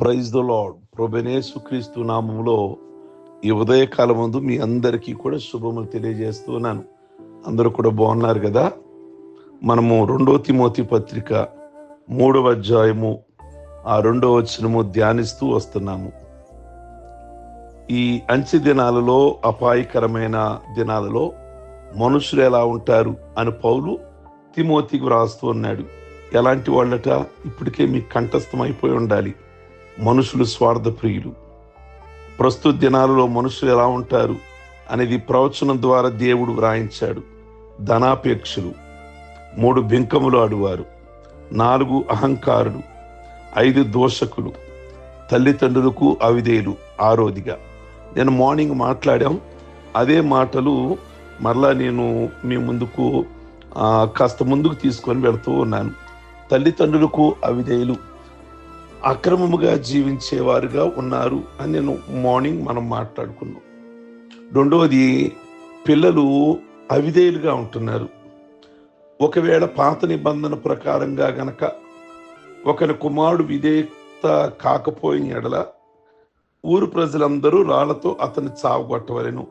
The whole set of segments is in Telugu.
ప్రైజ్ ద లాడ్ ప్రభనేసు క్రీస్తు నామంలో ఈ ఉదయకాలం ముందు మీ అందరికీ కూడా శుభములు తెలియజేస్తున్నాను అందరూ కూడా బాగున్నారు కదా? మనము రెండో తిమోతి పత్రిక మూడవ అధ్యాయము ఆ రెండవ వచనము ధ్యానిస్తూ వస్తున్నాము. ఈ అంచె దినాలలో అపాయకరమైన దినాలలో మనుషులు ఎలా ఉంటారు అని పౌలు తిమోతికి వ్రాస్తూ ఉన్నాడు. ఎలాంటి వాళ్ళట? ఇప్పటికే మీకు కంఠస్థం అయిపోయి ఉండాలి. మనుషులు స్వార్థ ప్రియులు ప్రస్తుత దినాలలో మనుషులు ఎలా ఉంటారు అనేది ప్రవచనం ద్వారా దేవుడు వ్రాయించాడు. ధనాపేక్షలు. మూడు బింకములు ఆడువారు. నాలుగు అహంకారులు. ఐదు దోషకులు. తల్లిదండ్రులకు అవిధేయులు. ఆరోదిగా నేను మార్నింగ్ మాట్లాడాం. అదే మాటలు మరలా నేను మీ ముందుకు కాస్త ముందుకు తీసుకొని వెళుతూ ఉన్నాను. తల్లిదండ్రులకు అవిధేయులు. అక్రమముగా జీవించేవారుగా ఉన్నారు అని నేను మార్నింగ్ మనం మాట్లాడుకున్నాం. రెండవది పిల్లలు అవిధేయులుగా ఉంటున్నారు. ఒకవేళ పాత నిబంధన ప్రకారంగా గనక ఒకరి కుమారుడు విధేయత కాకపోయిన ఎడల ఊరు ప్రజలందరూ రాళ్ళతో అతన్ని చావగొట్టవలెను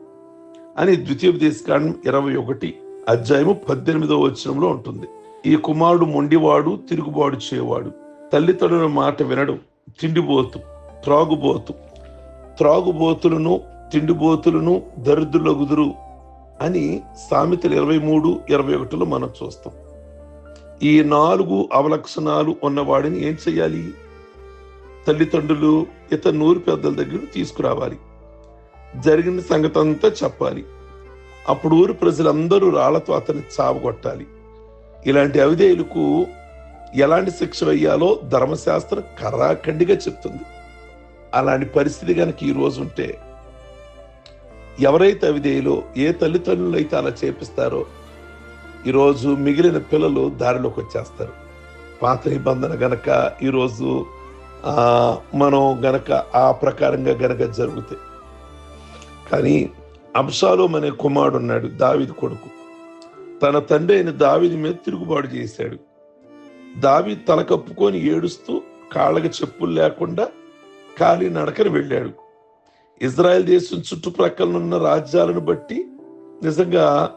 అని ద్వితీయోపదేశకాండం ఇరవై ఒకటి అధ్యాయము పద్దెనిమిదో వచనంలో ఉంటుంది. ఈ కుమారుడు మొండివాడు తిరుగుబాటు చేయవాడు. తల్లిదండ్రుల మాట వినడు తిండిబోతు త్రాగుబోతు. త్రాగుబోతులను తిండిబోతులను దరిద్రులగుదురు అని సామెతలు ఇరవై మూడు ఇరవై ఒకటిలో మనం చూస్తాం. ఈ నాలుగు అవలక్షణాలు ఉన్నవాడిని ఏం చేయాలి తల్లిదండ్రులు ఇతర నూరు పెద్దల దగ్గర తీసుకురావాలి. జరిగిన సంగతి అంతా చెప్పాలి. అప్పుడు ఊరు ప్రజలందరూ రాళ్ళతో అతన్ని చావగొట్టాలి. ఇలాంటి అవిధేయులకు ఎలాంటి శిక్ష వేయాలో ధర్మశాస్త్రం కర్రాఖండిగా చెప్తుంది. అలాంటి పరిస్థితి కనుక ఈరోజు ఉంటే ఎవరైతే అవిధేయులో ఏ తల్లిదండ్రులు అయితే అలా చేపిస్తారో ఈరోజు మిగిలిన పిల్లలు దారిలోకి వచ్చేస్తారు. పాత నిబంధన గనక ఈరోజు మనం గనక ఆ ప్రకారంగా గనక జరుగుతాయి కానీ అబ్షాలోం అనే కుమారుడు ఉన్నాడు దావిది కొడుకు. తన తండ్రి అయిన దావిది మీద తిరుగుబాటు చేశాడు. దావి తల కప్పుకొని ఏడుస్తూ కాళ్ళకి చెప్పులు లేకుండా ఖాళీ నడకని వెళ్ళాడు. ఇజ్రాయెల్ దేశం చుట్టుప్రక్కలనున్న రాజ్యాలను బట్టి నిజంగా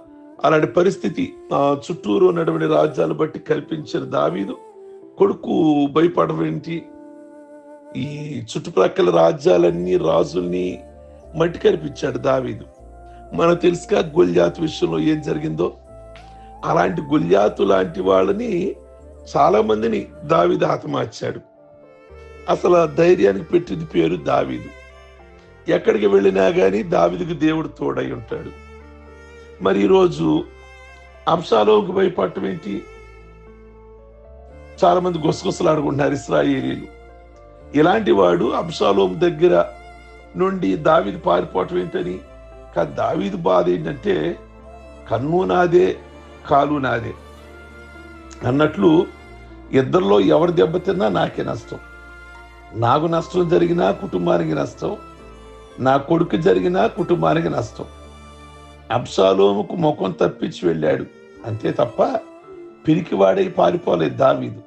అలాంటి పరిస్థితి ఆ చుట్టూరు ఉన్నటువంటి రాజ్యాలను బట్టి కల్పించిన దావీదు కొడుకు భయపడడం ఏంటి? ఈ చుట్టుప్రక్కల రాజ్యాలన్నీ రాజుల్ని మట్టి కనిపించాడు దావీదు. మనకు తెలుసుగా గొల్యాతు విషయంలో ఏం జరిగిందో? అలాంటి గొల్యాతు లాంటి వాళ్ళని చాలా మందిని దావీదు హతమార్చాడు. అసలు ఆ ధైర్యానికి పెట్టింది పేరు దావీదు. ఎక్కడికి వెళ్ళినా కానీ దావిదికి దేవుడు తోడై ఉంటాడు. మరి ఈరోజు అంశాలోకి భయపడటం ఏంటి? చాలా మంది గుసగుసలాడుకుంటున్నారు ఇస్రాయేలీలు. ఇలాంటి వాడు అంశాలోం దగ్గర నుండి దావిది పారిపోవటం ఏంటని? కానీ దావీది బాధ ఏంటంటే కన్ను నాదే కాలు నాదే అన్నట్లు ఇద్దరిలో ఎవరు దెబ్బతిన్నా నాకే నష్టం. నాకు నష్టం జరిగినా కుటుంబానికి నష్టం. నా కొడుకు జరిగినా కుటుంబానికి నష్టం. అబ్సాలోముకు ముఖం తప్పించి వెళ్ళాడు. అంతే తప్ప పిరికివాడై పారిపోలేదు దావీదు.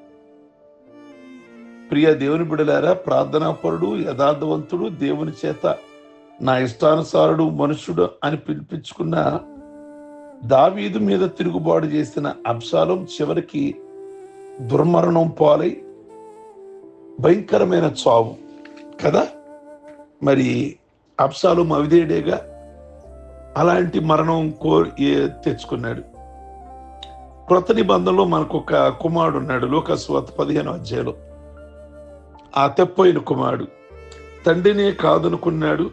ప్రియ దేవుని బిడలారా ప్రార్థనాపరుడు యథార్థవంతుడు దేవుని చేత నా ఇష్టానుసారుడు మనుషుడు అని పిలిపించుకున్న దావీదు మీద తిరుగుబాటు చేసిన అబ్షాలం చివరికి దుర్మరణం పాలై భయంకరమైన చావు. కదా? మరి అప్సాలు అవిధేయుడేగా అలాంటి మరణం కో తెచ్చుకున్నాడు. క్రొత్త నిబంధనలో మనకు ఒక కుమారుడు ఉన్నాడు లోకస్వత పదిహేను అధ్యాయంలో. ఆ తెప్పైన కుమారుడు. తండ్రినే కాదనుకున్నాడు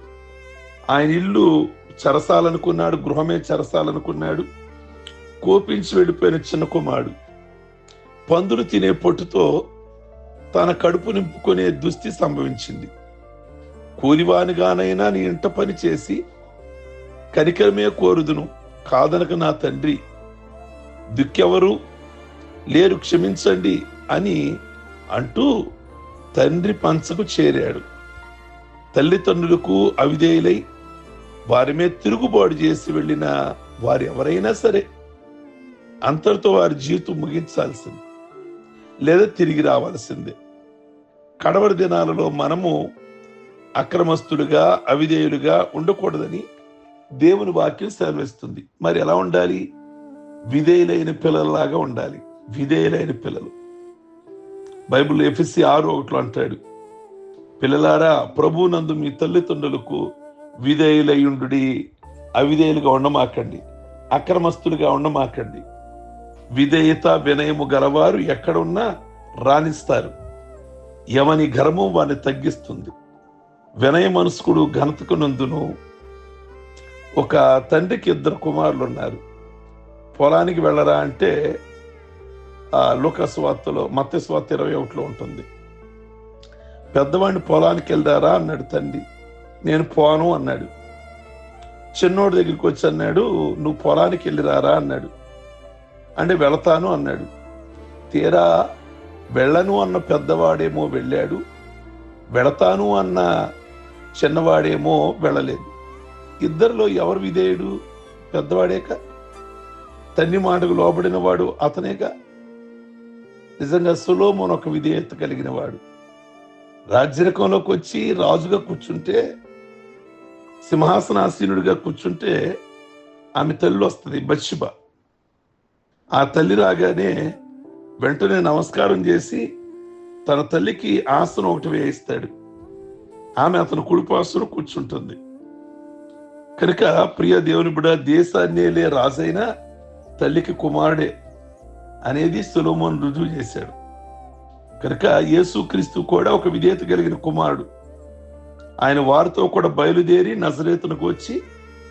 ఆయన ఇల్లు చెరసాలనుకున్నాడు గృహమే చెరసాలనుకున్నాడు కోపించి వెళ్ళిపోయిన చిన్న కుమారుడు. పందులు తినే పొట్టుతో తన కడుపు నింపుకునే దుస్థితి సంభవించింది. కూలివానిగానైనా నీ ఇంట పని చేసి కనికరమే కోరుదును. కాదనక నా తండ్రి దిక్కెవరు లేరు క్షమించండి అని అంటూ తండ్రి పంచకు చేరాడు. తల్లిదండ్రులకు అవిధేయులై వారి మీద తిరుగుబాటు చేసి వెళ్ళిన వారు ఎవరైనా సరే అంతటితో వారి జీవితం ముగించాల్సింది. లేదా తిరిగి రావాల్సిందే. కడవరి దినాలలో మనము అక్రమస్తులుగా అవిధేయులుగా ఉండకూడదని దేవుని వాక్యం సెలవిస్తుంది. మరి ఎలా ఉండాలి? విధేయులైన పిల్లల్లాగా ఉండాలి. విధేయులైన పిల్లలు. బైబిల్ ఎఫ్ఎస్సి ఆరు ఒకటిలో అంటాడు పిల్లలారా ప్రభునందు మీ తల్లిదండ్రులకు విధేయులయ్యుండు అవిధేయులుగా ఉండమాకండి అక్రమస్తులుగా ఉండమాకండి. విధేయత వినయము గలవారు ఎక్కడున్నా రాణిస్తారు. ఎవని గర్వం వారిని తగ్గిస్తుంది. వినయ మనస్కుడు ఘనతకు నందును. ఒక తండ్రికి ఇద్దరు కుమారులు ఉన్నారు పొలానికి వెళ్ళరా అంటే ఆ లోకస్వార్తలో మత్స్వార్త ఇరవై ఒకటిలో ఉంటుంది. పెద్దవాడిని పొలానికి వెళ్దారా అన్నాడు తండ్రి. నేను పోను అన్నాడు. చిన్నోడి దగ్గరికి వచ్చి అన్నాడు నువ్వు పొలానికి వెళ్ళిరారా అన్నాడు. అంటే వెళతాను అన్నాడు. తీరా వెళ్ళను అన్న పెద్దవాడేమో వెళ్ళాడు. వెళతాను అన్న చిన్నవాడేమో వెళ్ళలేదు. ఇద్దరిలో ఎవరు విధేయుడు? పెద్దవాడేక? తన్ని మాటకు లోబడిన వాడు అతనేగా నిజంగా సులోమోన్ ఒక విధేయత కలిగిన వాడు రాజ్యరకంలోకి వచ్చి రాజుగా కూర్చుంటే సింహాసనాసీనుడిగా కూర్చుంటే ఆమె తల్లి వస్తుంది బత్షిబ. ఆ తల్లి రాగానే వెంటనే నమస్కారం చేసి తన తల్లికి ఆసనం ఒకటి వేయిస్తాడు. ఆమె అతను కుడిపాసన కూర్చుంటుంది. కనుక ప్రియ దేవుని బిడ దేశాన్నేలే రాజైన తల్లికి కుమారుడే అనేది సులోమోన్ రుజువు చేశాడు. కనుక యేసుక్రీస్తు కూడా ఒక విధేయత కలిగిన కుమారుడు. ఆయన వారితో కూడా బయలుదేరి నజరేతునకు వచ్చి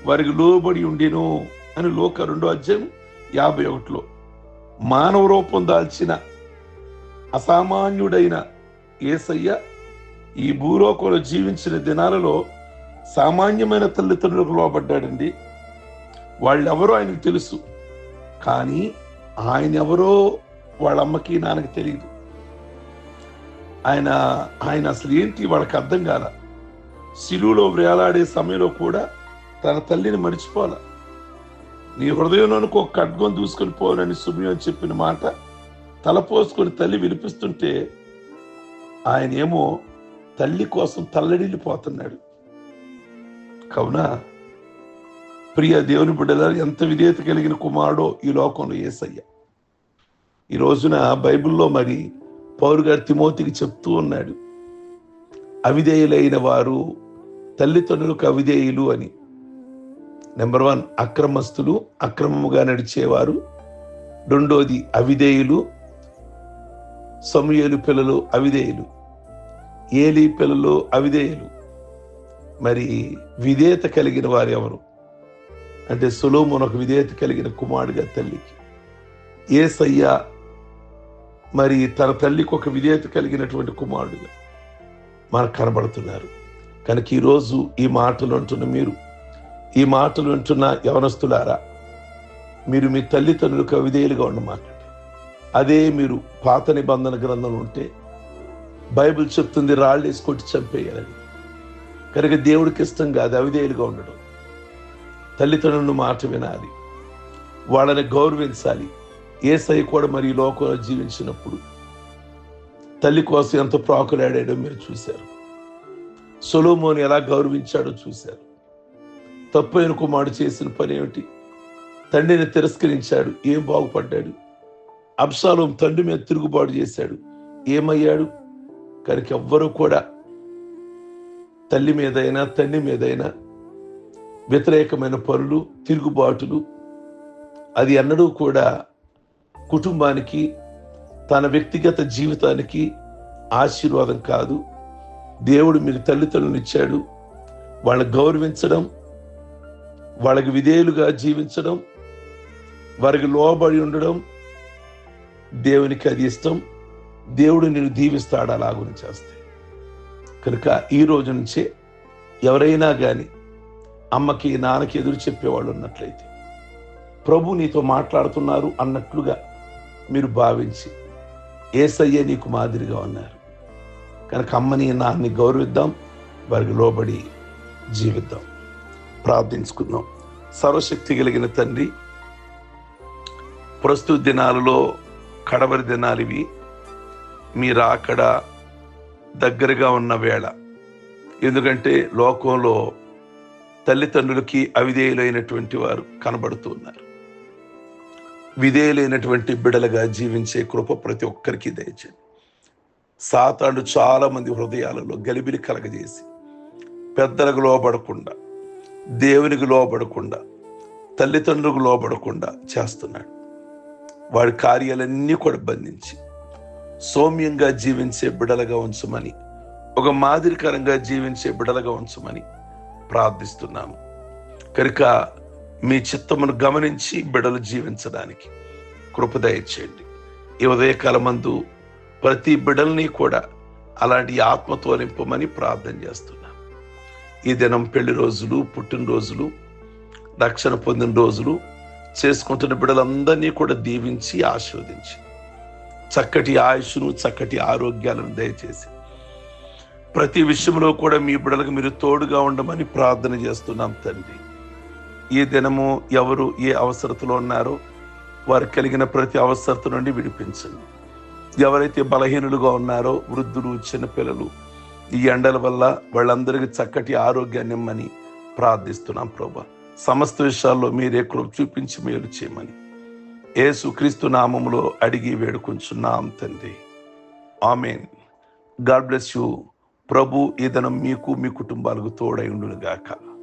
వారికి లోబడి ఉండెను అని లోక రెండో అధ్యాయం యాభై ఒకటిలో మానవ రూపం దాల్చిన అసామాన్యుడైన ఏసయ్య ఈ భూలోకంలో జీవించిన దినాలలో సామాన్యమైన తల్లిదండ్రులకు లోబడ్డాడండి. వాళ్ళెవరో ఆయనకు తెలుసు కానీ ఆయన ఎవరో వాళ్ళ అమ్మకి నాన్నకి తెలియదు ఆయన ఆయన అసలు ఏంటి వాళ్ళకి అర్థం కాల? శిలువులో వేలాడే సమయంలో కూడా తన తల్లిని మర్చిపోల. నీ హృదయంలోనికి ఒక ఖడ్గం దూసుకొని పోనని సుమయం చెప్పిన మాట తలపోసుకొని తల్లి వినిపిస్తుంటే ఆయన ఏమో తల్లి కోసం తల్లడిల్లిపోతున్నాడు. కావున ప్రియ దేవుని బిడ్డల ఎంత విధేయత కలిగిన కుమారుడో ఈ లోకంలో ఏసయ్య. ఈ రోజున బైబిల్లో మరి పౌరు గారు తిమోతికి చెప్తూ ఉన్నాడు అవిధేయులైన వారు తల్లిదండ్రులకు అవిధేయులు అని. నెంబర్ వన్ అక్రమస్తులు అక్రమముగా నడిచేవారు. రెండోది అవిధేయులు. సమయలు పిల్లలు అవిధేయులు. ఏలి పిల్లలు అవిధేయులు. మరి విధేయత కలిగిన వారు ఎవరు? అంటే సులోమును ఒక విధేయత కలిగిన కుమారుడిగా తల్లికి. ఏసయ్య మరి తన తల్లికి ఒక విధేయత కలిగినటువంటి కుమారుడుగా మనకు కనబడుతున్నారు. కనుక ఈరోజు ఈ మాటలు అంటున్న మీరు ఈ మాటలు వింటున్న యవనస్తులారా మీరు మీ తల్లిదండ్రులకు అవిధేయులుగా ఉండమాకండి. అదే మీరు పాత నిబంధన గ్రంథంలో ఉంటే బైబిల్ చెప్తుంది రాళ్ళు వేసుకొట్టి చంపేయాలని. కనుక దేవుడికి ఇష్టం కాదు అవిధేయులుగా ఉండడం. తల్లిదండ్రులను మాట వినాలి. వాళ్ళని గౌరవించాలి. ఏసై కూడా మరి ఈ లోకంలో జీవించినప్పుడు తల్లి కోసం ఎంత ప్రాకులాడాడో మీరు చూశారు. సొలోమోని ఎలా గౌరవించాడో చూశారు. తప్పైన కుమారుడు చేసిన పని ఏమిటి? తండ్రిని తిరస్కరించాడు ఏం బాగుపడ్డాడు? అబ్సాలోం తండ్రి మీద తిరుగుబాటు చేశాడు ఏమయ్యాడు? కనుక ఎవ్వరూ కూడా తల్లి మీదైనా తండ్రి మీదైనా వ్యతిరేకమైన పనులు తిరుగుబాటులు అది ఎన్నడూ కూడా కుటుంబానికి తన వ్యక్తిగత జీవితానికి ఆశీర్వాదం కాదు. దేవుడు మీకు తల్లిదండ్రులను ఇచ్చాడు. వాళ్ళని గౌరవించడం వాళ్ళకి విధేయులుగా జీవించడం వారికి లోబడి ఉండడం దేవునికి అది ఇష్టం. దేవుడు నేను దీవిస్తాడు అలాగుని చేస్తే. కనుక ఈ రోజు నుంచే ఎవరైనా కానీ అమ్మకి నాన్నకి ఎదురు చెప్పేవాళ్ళు ఉన్నట్లయితే ప్రభు నీతో మాట్లాడుతున్నారు అన్నట్లుగా మీరు భావించి ఏసయ్యే నీకు మాదిరిగా ఉన్నారు. కనుక అమ్మని నాన్నని గౌరవిద్దాం వారికి లోబడి జీవిద్దాం. ప్రార్థించుకుందాం. సర్వశక్తి కలిగిన తండ్రి ప్రస్తుత దినాలలో కడవరి దినాలు ఇవి. మీరు అక్కడ దగ్గరగా ఉన్న వేళ. ఎందుకంటే లోకంలో తల్లిదండ్రులకి అవిధేయులైనటువంటి వారు కనబడుతూ ఉన్నారు. విధేయులైనటువంటి బిడలుగా జీవించే కృప ప్రతి ఒక్కరికి దయచేయండి. సాతాడు చాలామంది హృదయాలలో గలిబిలి కలగజేసి పెద్దలకు లోబడకుండా దేవునికి లోబడకుండా తల్లిదండ్రులకు లోబడకుండా చేస్తున్నాడు. వాడి కార్యాలన్నీ కూడా బంధించి సౌమ్యంగా జీవించే బిడలుగా ఉంచమని ఒక మాదిరికరంగా జీవించే బిడలుగా ఉంచమని ప్రార్థిస్తున్నాము. కనుక మీ చిత్తమును గమనించి బిడలు జీవించడానికి కృపదయచేయండి ఈ ఉదయకాల మందు ప్రతి బిడల్ని కూడా అలాంటి ఆత్మతో నింపమని ప్రార్థన చేస్తున్నాను ఈ దినం పెళ్ళి రోజులు పుట్టినరోజులు రక్షణ పొందిన రోజులు చేసుకుంటున్న బిడ్డలందరినీ కూడా దీవించి ఆశీర్వదించి. చక్కటి ఆయుష్ను చక్కటి ఆరోగ్యాలను దయచేసి. ప్రతి విషయంలో కూడా మీ బిడ్డలకు మీరు తోడుగా ఉండమని ప్రార్థన చేస్తున్నాం తండ్రి. ఈ దినము ఎవరు ఏ అవసరతలో ఉన్నారో వారు కలిగిన ప్రతి అవసరత నుండి విడిపించండి. ఎవరైతే బలహీనులుగా ఉన్నారో వృద్ధులు చిన్నపిల్లలు ఈ ఎండల వల్ల వాళ్ళందరికీ చక్కటి ఆరోగ్యాన్ని ఇమ్మని ప్రార్థిస్తున్నాం ప్రభా. సమస్త విషయాల్లో మీరే కృప చూపించి మేలు చేయమని. ఏసుక్రీస్తు నామంలో నామములో అడిగి వేడుకుంటున్నాం తండ్రి. ఆమెన్. God bless you. ప్రభు ఈ దినం మీకు మీ కుటుంబాలకు తోడై ఉండును గాక